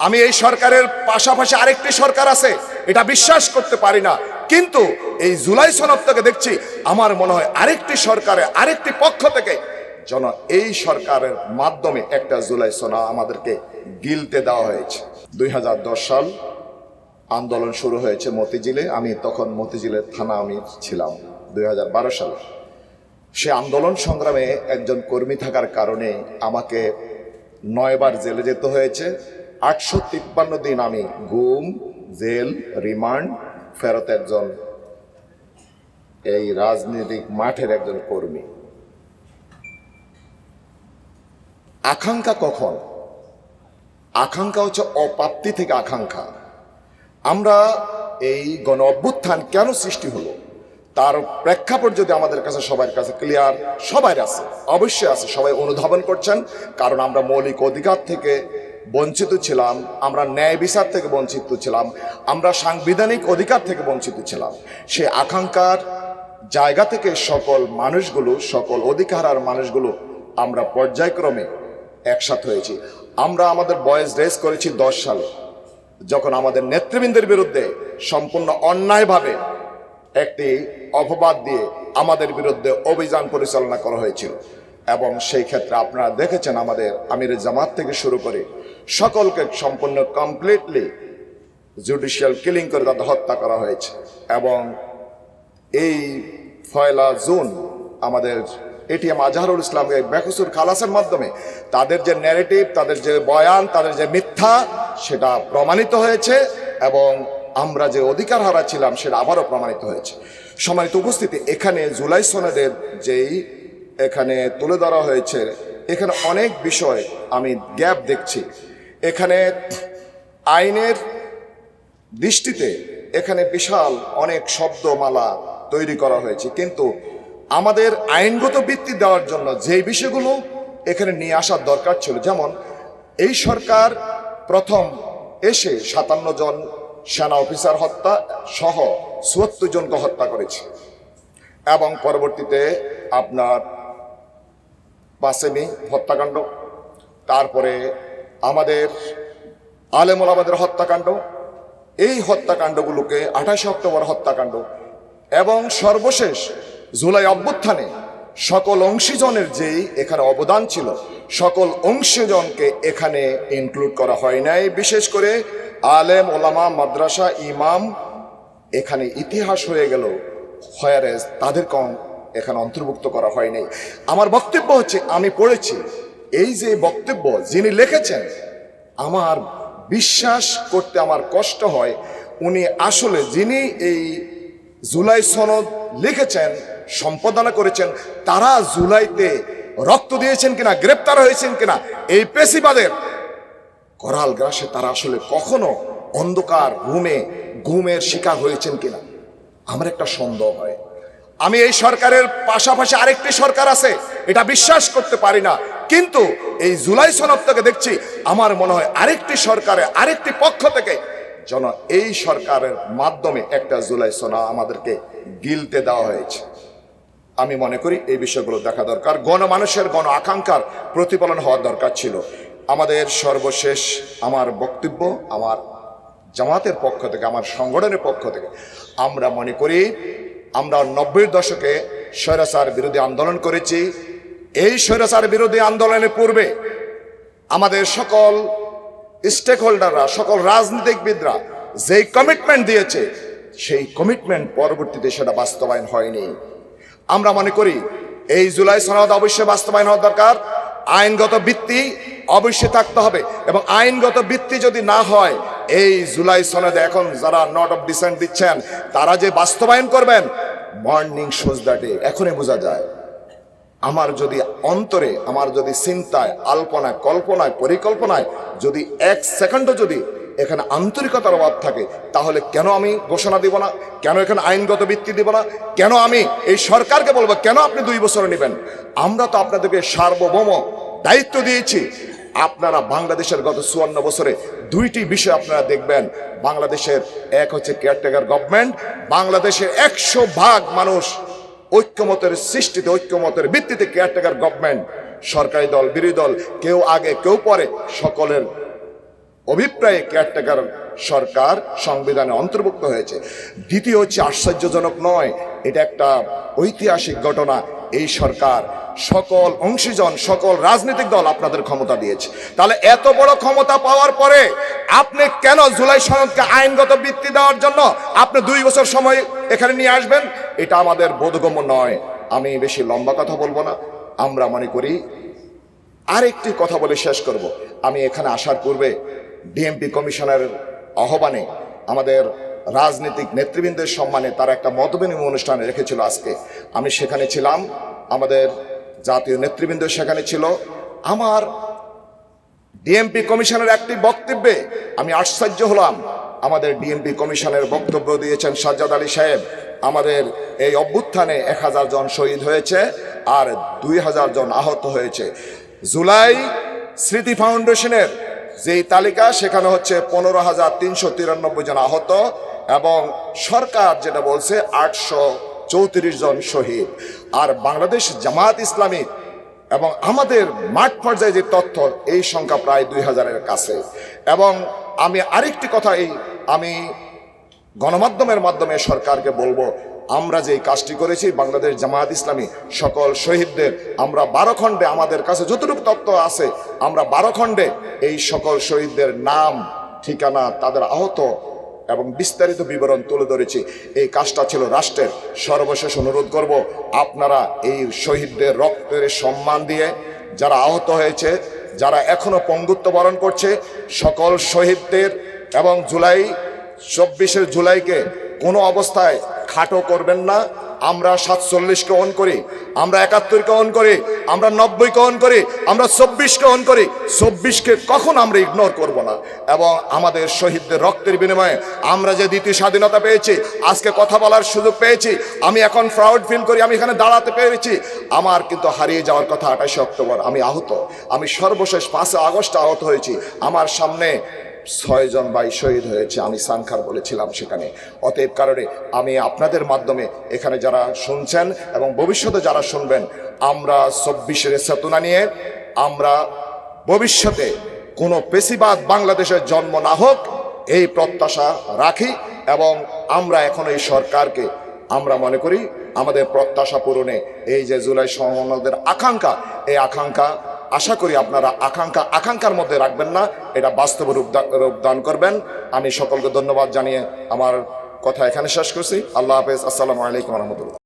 আমি এই সরকারের পাশাপাশি আরেকটি সরকার আছে, এটা বিশ্বাস করতে পারি না। কিন্তু এই জুলাই সনদ থেকে দেখছি, আমার মনে হয় আরেকটি সরকারে, আরেকটি পক্ষ থেকে যেন এই সরকারের মাধ্যমে একটা জুলাই সনা আমাদেরকে গিলতে দেওয়া হয়েছে। দুই হাজার দশ সাল আন্দোলন শুরু হয়েছে মতিঝিলে। আমি তখন মতিঝিলের থানা আমি ছিলাম দুই হাজার বারো সালে। সে আন্দোলন সংগ্রামে একজন কর্মী থাকার কারণে আমাকে নয়বার জেলে যেতে হয়েছে। আটশো তিপ্পান্ন দিন আমি গুম জেল, রিমান্ড, ফেরত একজন এই রাজনৈতিক মাঠের একজন কর্মী। আকাঙ্ক্ষা কখন? আকাঙ্ক্ষা হচ্ছে অপ্রাপ্তি থেকে আকাঙ্ক্ষা। আমরা এই গণ অভ্যুত্থান কেন সৃষ্টি হলো? তার প্রেক্ষাপট যদি আমাদের কাছে সবার কাছে ক্লিয়ার সবার আছে, অবশ্যই আছে, সবাই অনুধাবন করছেন, কারণ আমরা মৌলিক অধিকার থেকে বঞ্চিত ছিলাম, আমরা ন্যায় বিচার থেকে বঞ্চিত ছিলাম, আমরা সাংবিধানিক অধিকার থেকে বঞ্চিত ছিলাম। সে আকাঙ্ক্ষার জায়গা থেকে সকল মানুষগুলো, সকল অধিকার আর মানুষগুলো আমরা পর্যায়ক্রমে একসাথ হয়েছি। আমরা আমাদের বয়স রেস করেছি দশ সালে, যখন আমাদের নেতৃবৃন্দের বিরুদ্ধে সম্পূর্ণ অন্যায়ভাবে একটি অপবাদ দিয়ে আমাদের বিরুদ্ধে অভিযান পরিচালনা করা হয়েছিল। এবং সেই ক্ষেত্রে আপনারা দেখেছেন আমাদের আমির জামাত থেকে শুরু করে সকলকে সম্পূর্ণ কমপ্লিটলি জুডিশিয়াল কিলিং করে তাদের হত্যা করা হয়েছে। এবং এই ফয়লা জুন আমাদের এটিএম আজহারুল ইসলামকে বেকসুর খালাসের মাধ্যমে তাদের যে ন্যারেটিভ তাদের যে বয়ান, তাদের যে মিথ্যা, সেটা প্রমাণিত হয়েছে এবং আমরা যে অধিকার হারা ছিলাম, সেটা আবারও প্রমাণিত হয়েছে। সম্মানিত উপস্থিতি, এখানে জুলাই সনদের যেই এখানে তুলে ধরা হয়েছে, এখানে অনেক বিষয় আমি গ্যাপ দেখছি। এখানে আইনের দৃষ্টিতে এখানে বিশাল অনেক শব্দমালা তৈরি করা হয়েছে। কিন্তু আমাদের আইনগত ভিত্তি দেওয়ার জন্য যে বিষয়গুলো এখানে নিয়ে আসার দরকার ছিল, যেমন এই সরকার প্রথম এসে সাতান্ন জন সেনা অফিসার হত্যা সহ চুয়াত্তর জনকে হত্যা করেছে। এবং পরবর্তীতে আপনার বাসেমি হত্যাকাণ্ড, তারপরে আমাদের আলেমুল আমাদের হত্যাকাণ্ড, এই হত্যাকাণ্ডগুলোকে আঠাশে অক্টোবর হত্যাকাণ্ড এবং সর্বশেষ জুলাই অভ্যুত্থানে সকল অংশীজনের যেই এখানে অবদান ছিল, সকল অংশীজনকে এখানে ইনক্লুড করা হয় নাই। বিশেষ করে আলেম ওলামা মাদ্রাসা, ইমাম এখানে ইতিহাস হয়ে গেল, হয়ারেজ তাদের কম এখানে অন্তর্ভুক্ত করা হয়নি আমার বক্তব্য হচ্ছে, আমি পড়েছি এই যে বক্তব্য যিনি লিখেছেন, আমার বিশ্বাস করতে আমার কষ্ট হয়, উনি আসলে যিনি এই জুলাই সনদ লিখেছেন, সম্পাদনা করেছেন, তারা জুলাইতে রক্ত দিয়েছেন কিনা, গ্রেপ্তার হয়েছেন কিনা, এই পেশিবাদের করাল গ্রাসে তারা আসলে কখনো অন্ধকার রুমে ঘুমের শিকার হয়েছেন কিনা? আমার একটা সন্দেহ হয়। আমি এই সরকারের পাশাপাশি আরেকটি সরকার আছে, এটা বিশ্বাস করতে পারি না। কিন্তু এই জুলাই সনদ থেকে দেখছি আমার মনে হয় আরেকটি সরকারে, আরেকটি পক্ষ থেকে যেন এই সরকারের মাধ্যমে একটা জুলাই সনা আমাদেরকে গিলতে দেওয়া হয়েছে। আমি মনে করি এই বিষয়গুলো দেখা দরকার। গণমানুষের গণ আকাঙ্ক্ষার প্রতিফলন হওয়ার দরকার ছিল। আমাদের সর্বশেষ আমার বক্তব্য, আমার জামাতের পক্ষ থেকে, আমার সংগঠনের পক্ষ থেকে, আমরা মনে করি আমরা নব্বই দশকে স্বৈরাচার বিরোধী আন্দোলন করেছি। এই স্বৈরাচার বিরোধী আন্দোলনের পূর্বে আমাদের সকল স্টেক হোল্ডাররা সকল রাজনীতিকবিদরা যেই কমিটমেন্ট দিয়েছে, সেই কমিটমেন্ট পরবর্তীতে সেটা বাস্তবায়ন হয়নি। আমরা মনে করি এই জুলাই সনদ অবশ্যই বাস্তবায়ন হওয়া দরকার। আইনগত ভিত্তি অবশ্যই থাকতে হবে এবং আইনগত ভিত্তি যদি না হয়, এই জুলাই সনদে এখন যারা নট অফ ডিসেন্ট দিচ্ছেন, তারা যে বাস্তবায়ন করবেন মর্নিং ডে এখনই বোঝা যায়। আমার যদি অন্তরে, আমার যদি চিন্তায়, আল্পনায়, কল্পনায়, পরিকল্পনায় যদি এক সেকেন্ডও যদি এখানে আন্তরিকতার অভাব থাকে, তাহলে কেন আমি ঘোষণা দিব না? কেন এখানে আইনগত ভিত্তি দিব না? কেন আমি এই সরকারকে বলব, কেন আপনি দুই বছর নেবেন? আমরা তো আপনাদেরকে সার্বভৌম দায়িত্ব দিয়েছি। আপনারা বাংলাদেশের গত চুয়ান্ন বছরে দুইটি বিষয় আপনারা দেখবেন। বাংলাদেশের এক হচ্ছে কেয়ারটেকার গভর্নমেন্ট বাংলাদেশের একশো ভাগ মানুষ ঐক্যমতের সৃষ্টিতে, ঐক্যমতের ভিত্তিতে কেয়ারটেকার গভর্নমেন্ট সরকারি দল, বিরোধী দল, কেউ আগে, কেউ পরে, সকলের অভিপ্রায়ে কেয়ারটেকার সরকার সংবিধানে অন্তর্ভুক্ত হয়েছে। দ্বিতীয় হচ্ছে আশ্চর্যজনক নয়, এটা একটা ঐতিহাসিক ঘটনা, এই সরকার সকল অংশীজন, সকল রাজনৈতিক দল আপনাদের ক্ষমতা দিয়েছে। তাহলে এত বড় ক্ষমতা পাওয়ার পরে আপনি কেন জুলাই সনদকে আইনগত বৃত্তি দেওয়ার জন্য আপনি দুই বছর সময় এখানে নিয়ে আসবেন। এটা আমাদের বোধগম্য নয়। আমি বেশি লম্বা কথা বলব না। আমরা মনে করি আরেকটি কথা বলে শেষ করব। আমি এখানে আসার পূর্বে ডিএমপি কমিশনের আহ্বানে আমাদের রাজনৈতিক নেতৃবৃন্দের সম্মানে তারা একটা মতবিনিময় অনুষ্ঠান রেখেছিল আজকে। আমি সেখানে ছিলাম। আমাদের জাতীয় নেতৃবৃন্দ সেখানে ছিল। আমার ডিএমপি কমিশনের একটি বক্তব্যে আমি আশ্চর্য হলাম। আমাদের ডিএমপি কমিশনের বক্তব্য দিয়েছেন সাজ্জাদ আলী সাহেব। আমাদের এই অভ্যুত্থানে এক হাজার জন শহীদ হয়েছে আর দুই হাজার জন আহত হয়েছে। জুলাই স্মৃতি ফাউন্ডেশনের যেই তালিকা, সেখানে হচ্ছে পনেরো হাজার তিনশো তিরানব্বই জন আহত এবং সরকার যেটা বলছে আটশো চৌত্রিশ জন শহীদ। আর বাংলাদেশ জামাত ইসলামী এবং আমাদের মাঠ পর্যায়ে যে তথ্য, এই সংখ্যা প্রায় দুই হাজারের কাছে। এবং আমি আরেকটি কথা এই, আমি গণমাধ্যমের মাধ্যমে সরকারকে বলব, আমরা যে কাজটি করেছি, বাংলাদেশ জামায়াত ইসলামী সকল শহীদদের, আমরা বারো খণ্ডে আমাদের কাছে যতটুকু তত্ত্ব আছে, আমরা বারো খণ্ডে এই সকল শহীদদের নাম, ঠিকানা, তাদের আহত এবং বিস্তারিত বিবরণ তুলে ধরেছি। এই কাজটা ছিল রাষ্ট্রের সর্বশেষ অনুরোধ করব, আপনারা এই শহীদদের রক্তের সম্মান দিয়ে, যারা আহত হয়েছে, যারা এখনও পঙ্গুত্ব বরণ করছে সকল শহীদদের এবং জুলাই চব্বিশে জুলাইকে কোনো অবস্থায় খাটো করবেন না। আমরা সাতচল্লিশকে অন করি, আমরা একাত্তরকে অন করি, আমরা নব্বইকে অন করি, আমরা চব্বিশকে অন করি, চব্বিশকে কখন আমরা ইগনোর করব না? এবং আমাদের শহীদদের রক্তের বিনিময়ে আমরা যে দ্বিতীয় স্বাধীনতা পেয়েছি, আজকে কথা বলার সুযোগ পেয়েছি, আমি এখন প্রাউড ফিল করি, আমি এখানে দাঁড়াতে পেরেছি। আমার কিন্তু হারিয়ে যাওয়ার কথা আঠাশে অক্টোবর, আমি আহত, আমি সর্বশেষ পাঁচে আগস্ট আহত হয়েছি। আমার সামনে ছয়জন ভাই শহীদ হয়েছে, আমি সানখার বলেছিলাম সেখানে। অতএব কারণে আমি আপনাদের মাধ্যমে এখানে যারা শুনছেন এবং ভবিষ্যতে যারা শুনবেন, আমরা চব্বিশের চেতনা নিয়ে, আমরা ভবিষ্যতে কোনো পেশিবাদ বাংলাদেশের জন্ম না হোক, এই প্রত্যাশা রাখি এবং আমরা এখন এই সরকারকে আমরা মনে করি, আমাদের প্রত্যাশা পূরণে এই যে জুলাই সমানদের আকাঙ্ক্ষা, এই আকাঙ্ক্ষা আশা করি আপনারা আকাঙ্ক্ষা, আকাঙ্ক্ষার মধ্যে রাখবেন না। এটা বাস্তব রূপদান রূপদান করবেন। আমি সকলকে ধন্যবাদ জানিয়ে আমার কথা এখানে শেষ করছি। আল্লাহ হাফেজ। আসসালামু আলাইকুম রহমতুল্লাহ।